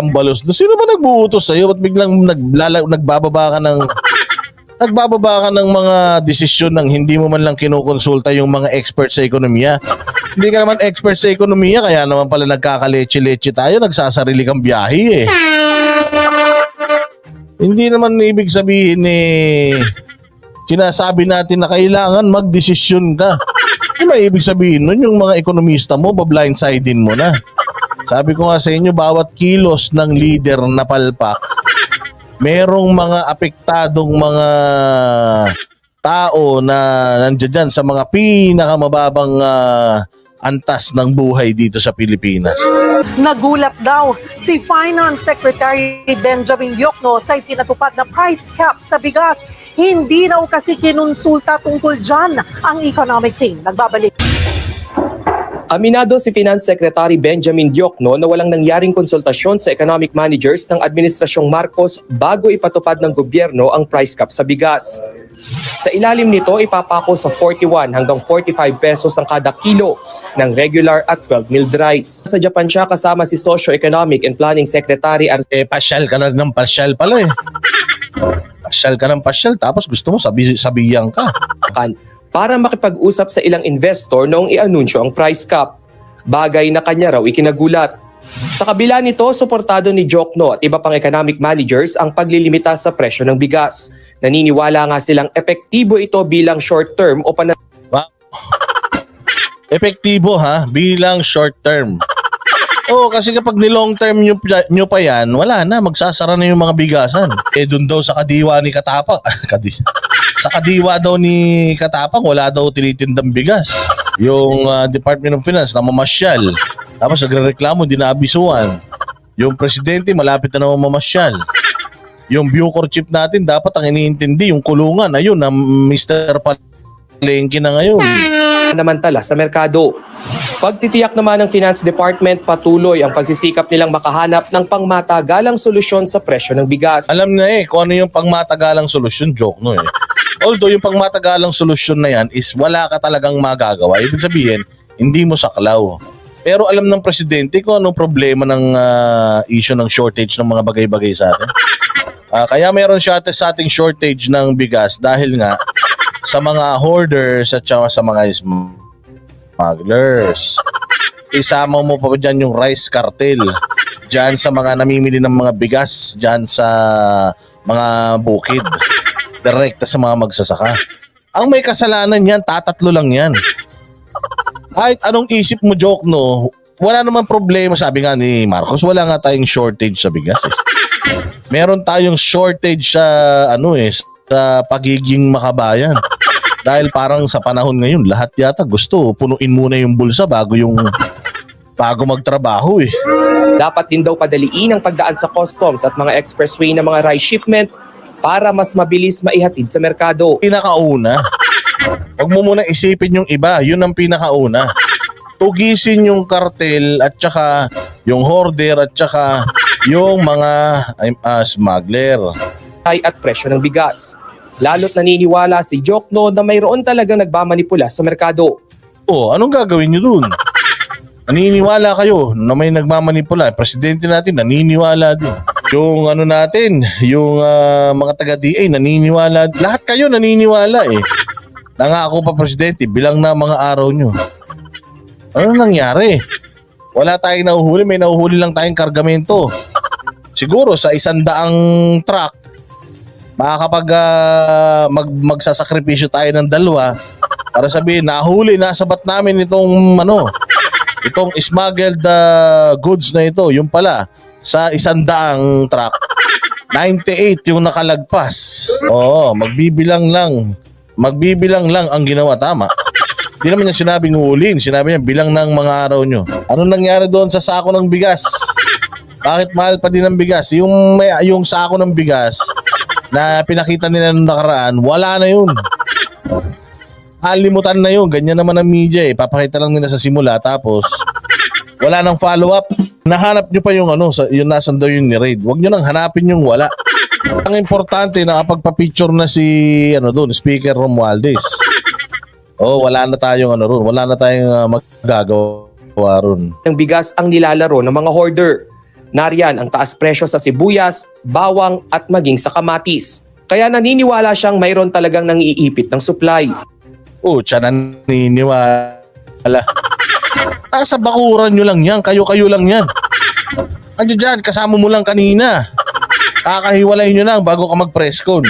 tambalos. Sino ba nagbuutos sa'yo? Ba't biglang naglala, nagbababa ka ng nagbababa ka ng mga desisyon ng hindi mo man lang kinukonsulta yung mga expert sa ekonomiya. Hindi ka naman expert sa ekonomiya, kaya naman pala nagkakaleche-leche tayo, nagsasarili kang biyahe eh. Hindi naman ibig sabihin eh, sinasabi natin na kailangan magdesisyon ka. Ano ba ibig sabihin nun? Yung mga ekonomista mo, bablindsidin mo na. Sabi ko nga sa inyo, bawat kilos ng leader na palpak, merong mga apektadong mga tao na nandiyan dyan sa mga pinakamababang ah, antas ng buhay dito sa Pilipinas. Nagulat daw si Finance Secretary Benjamin Diokno sa ipinatupad na price cap sa bigas. Hindi raw kasi kinonsulta tungkol dyan ang economic team. Nagbabalik. Aminado si Finance Secretary Benjamin Diokno na walang nangyaring konsultasyon sa economic managers ng Administrasyong Marcos bago ipatupad ng gobyerno ang price cap sa bigas. Sa ilalim nito, ipapako sa 41 hanggang 45 pesos ang kada kilo ng regular at 12 milled rice. Sa Japan siya kasama si Socio-Economic and Planning Secretary Ar- Eh, pasyal ka na ng pasyal pala eh. Pasyal ka ng pasyal, tapos gusto mo sabi, sabihan ka. Para makipag-usap sa ilang investor noong i-anunsyo ang price cap. Bagay na kanya raw ikinagulat. Sa kabila nito, suportado ni Jokno at iba pang economic managers ang paglilimita sa presyo ng bigas. Naniniwala nga silang epektibo ito bilang short term o panat Epektibo ha, bilang short term. Oo, kasi kapag ni long term nyo, nyo pa yan, wala na, magsasara na yung mga bigasan. Eh, dun daw sa kadiwa ni Katapang, kadi, sa kadiwa daw ni Katapang, wala daw tinitindang bigas. Yung ah, Department of Finance na mamasyal. Tapos nagre-reklamo, di naabisuan. Yung presidente, malapit na naman mamasyal. Yung Bucor chief natin, dapat ang iniintindi, yung kulungan, ayun, na Mr. Palengke na ngayon. namantala sa merkado. Pagtitiyak naman ng Finance Department, patuloy ang pagsisikap nilang makahanap ng pangmatagalang solusyon sa presyo ng bigas. alam na eh kung ano yung pangmatagalang solusyon, joke no eh. Although yung pangmatagalang solusyon na yan is wala ka talagang magagawa. Ibig sabihin, hindi mo saklaw. Pero alam ng presidente kung anong problema ng ah, issue ng shortage ng mga bagay-bagay sa atin. Ah, kaya meron siya sa ating shortage ng bigas dahil nga sa mga hoarders at saka sa mga smugglers. Isama mo pa dyan yung rice cartel. Dyan sa mga namimili ng mga bigas, dyan sa mga bukid. Direkta sa mga magsasaka. Ang may kasalanan yan, tatatlo lang yan. Kahit anong isip mo, joke no, wala naman problema, sabi nga ni Marcos, wala nga tayong shortage sa bigas eh. Meron tayong shortage sa ano eh, sa pagiging makabayan. Dahil parang sa panahon ngayon, lahat yata gusto punuin muna yung bulsa bago yung bago magtrabaho eh. Dapat din daw padaliin ang pagdaan sa customs at mga expressway ng mga rice shipment para mas mabilis maihatid sa merkado. pinakauna. Huwag mo muna isipin yung iba, yun ang pinakauna. Tugisin yung kartel at saka yung hoarder at saka yung mga ah, smuggler. ay at presyo ng bigas. Lalo't naniniwala si Jokno na mayroon talagang nagmamanipula sa merkado. Oh, anong gagawin nyo dun? Naniniwala kayo na may nagmamanipula. Presidente natin naniniwala din. Yung ano natin, yung ah, mga taga-DA naniniwala. Lahat kayo naniniwala eh. Nangako pa presidente, bilang na mga araw nyo. Ano nangyari? Wala tayong nahuhuli, may nahuhuli lang tayong kargamento. Siguro sa isang daang truck, makakapag ah, mag, magsasakripisyo tayo ng dalawa para sabihin, nahuli, nasabat namin itong ano, itong smuggled ah, goods na ito. Yung pala, sa isang daang truck, 98 yung nakalagpas. Oo, magbibilang lang. Magbibilang lang ang ginawa, tama. Hindi naman niya sinabing hulin. Sinabi niya, bilang ng mga araw nyo. Ano nangyari doon sa sako ng bigas? Bakit mahal pa din ang bigas? Yung, may, yung sako ng bigas na pinakita nila nung nakaraan, wala na yun. Halimutan na yun. Ganyan naman ang media eh. Papakita lang nila sa simula tapos wala nang follow-up. Nahanap nyo pa yung ano, sa, yung nasan daw yung ni-raid. Huwag nyo nang hanapin yung wala. Ang importante, nakapagpa-picture na si ano doon, Speaker Romualdez. Oh, wala na tayong ano ron. Wala na tayong uh, magagawa ron. Ng bigas ang nilalaro ng mga hoarder. Nariyan ang taas presyo sa sibuyas, bawang at maging sa kamatis. Kaya naniniwala siyang mayroon talagang nangiipit ng supply. Oh, tiyan naniniwala. Nasa bakuran nyo lang yan. Kayo-kayo lang yan. Andiyo dyan, kasama mo lang kanina. Kakahiwalay nyo lang bago ka mag-press con.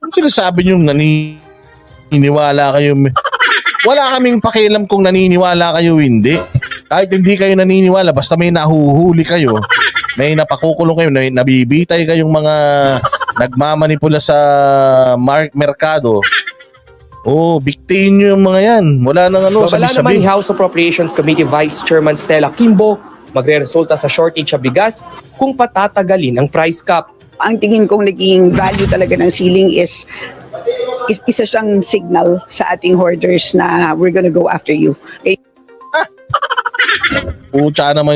Ano sinasabi nyo naniniwala kayo? Wala kaming pakialam kung naniniwala kayo hindi. Kahit hindi kayo naniniwala, basta may nahuhuli kayo, may napakukulong kayo, may nabibitay kayong mga nagmamanipula sa mark merkado. Oh, biktiin nyo yung mga yan. Wala nang ano, Babala naman sabi-sabi. ni House Appropriations Committee Vice Chairman Stella Kimbo, magre-resulta sa shortage sa bigas kung patatagalin ang price cap. ang tingin kong naging value talaga ng ceiling is, is isa siyang signal sa ating hoarders na we're gonna go after you. Eh, Pucha naman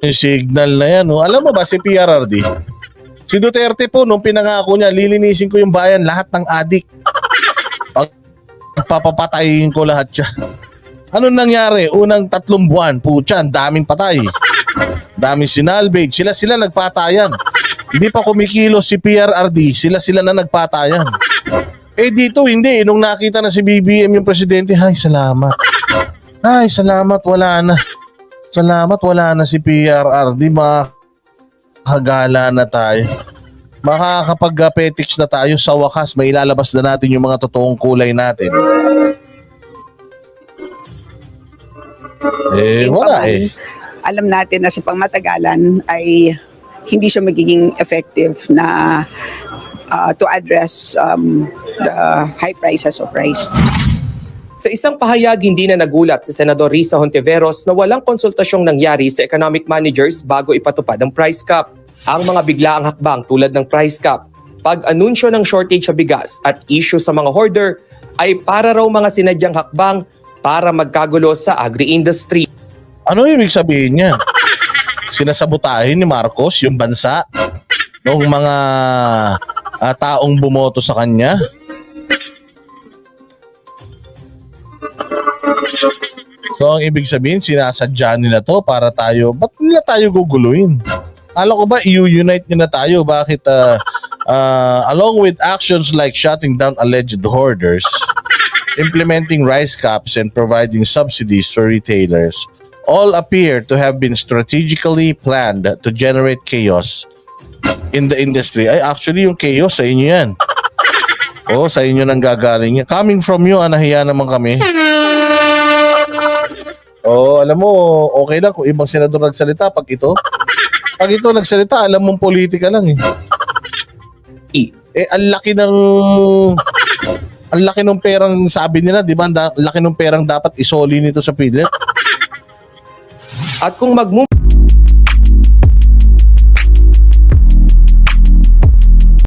yung signal na yan. Oh. Alam mo ba si PRRD? Si Duterte po, nung pinangako niya, lilinisin ko yung bayan, lahat ng adik. Papapatayin ko lahat siya. Anong nangyari? Unang tatlong buwan, pucha, ang daming patay. Daming sinalvage. Sila-sila nagpatayan. Hindi pa kumikilos si PRRD, sila-sila na nagpatayan. Eh dito, hindi. Nung nakita na si BBM yung presidente, ay salamat. Ay, salamat, wala na. Salamat, wala na si PRRD. Makakagala na tayo. Makakapag-petics na tayo sa wakas. May ilalabas na natin yung mga totoong kulay natin. Eh, wala eh. alam natin na sa pangmatagalan ay hindi siya magiging effective na uh, to address um, the high prices of rice. Sa isang pahayag, hindi na nagulat si Senador Risa Hontiveros na walang konsultasyong nangyari sa economic managers bago ipatupad ang price cap. Ang mga biglaang hakbang tulad ng price cap, pag-anunsyo ng shortage sa bigas at issue sa mga hoarder ay para raw mga sinadyang hakbang para magkagulo sa agri-industry. Ano ibig sabihin niya? Sinasabotahin ni Marcos yung bansa ng mga ah, taong bumoto sa kanya? So ang ibig sabihin, sinasadya nila to para tayo, ba't nila tayo guguluhin? Alam ko ba, i-unite nila tayo? Bakit, ah, ah, along with actions like shutting down alleged hoarders, implementing rice caps and providing subsidies for retailers, all appear to have been strategically planned to generate chaos in the industry. Ay, actually, yung chaos sa inyo yan. Oo, sa inyo nang gagaling yan. Coming from you, anahiya naman kami. Oo, alam mo, okay lang kung ibang senador nagsalita pag ito. Pag ito nagsalita, alam mong politika lang eh. Eh, ang laki ng... Ang laki ng perang sabi nila, di ba? Ang da- laki ng perang dapat isoli nito sa PIDLET. At kung magmum